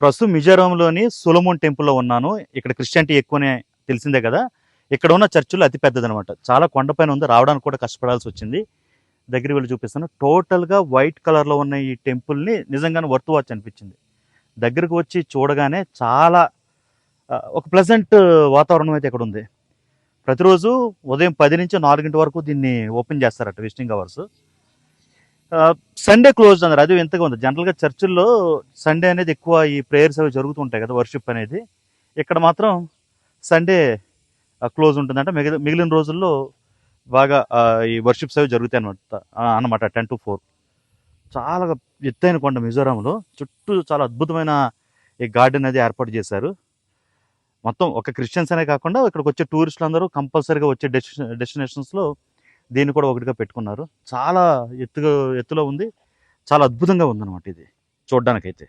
ప్రస్తుతం మిజోరాంలోని సులమోన్ టెంపుల్లో ఉన్నాను. ఇక్కడ క్రిస్టియానిటీ ఎక్కువనే తెలిసిందే కదా. ఇక్కడ ఉన్న చర్చిలో అతి పెద్దదనమాట. చాలా కొండపైన ఉంది. రావడానికి కూడా కష్టపడాల్సి వచ్చింది. దగ్గరికి వెళ్ళి చూపిస్తాను. టోటల్గా వైట్ కలర్లో ఉన్న ఈ టెంపుల్ని నిజంగానే వర్త్ వాచ్ అనిపించింది. దగ్గరకు వచ్చి చూడగానే చాలా ఒక ప్లెజెంట్ వాతావరణం అయితే ఇక్కడ ఉంది. ప్రతిరోజు ఉదయం పది నుంచి నాలుగింటి వరకు దీన్ని ఓపెన్ చేస్తారట విజిటింగ్ అవర్స్. సండే క్లోజ్ అన్నారు. అది ఎంతగా ఉంది. జనరల్గా చర్చిల్లో సండే అనేది ఎక్కువ ఈ ప్రేయర్స్ అవి జరుగుతుంటాయి కదా వర్షిప్ అనేది. ఇక్కడ మాత్రం సండే క్లోజ్ ఉంటుందంటే. మిగిలి మిగిలిన రోజుల్లో బాగా ఈ వర్షిప్స్ అవి జరుగుతాయి అనమాట అనమాట టెన్ టు ఫోర్ చాలా ఎత్తైన కొండ మిజోరాంలో. చుట్టూ చాలా అద్భుతమైన ఈ గార్డెన్ అది ఏర్పాటు చేశారు. మొత్తం ఒక క్రిస్టియన్స్ అనే కాకుండా ఇక్కడికి వచ్చే టూరిస్టులు అందరూ కంపల్సరీగా వచ్చే డెస్టినే డెస్టినేషన్స్లో దీన్ని కూడా ఒకటిగా పెట్టుకున్నారు. చాలా ఎత్తుగా ఎత్తులో ఉంది. చాలా అద్భుతంగా ఉందన్నమాట ఇది. చూడ్డానికైతే.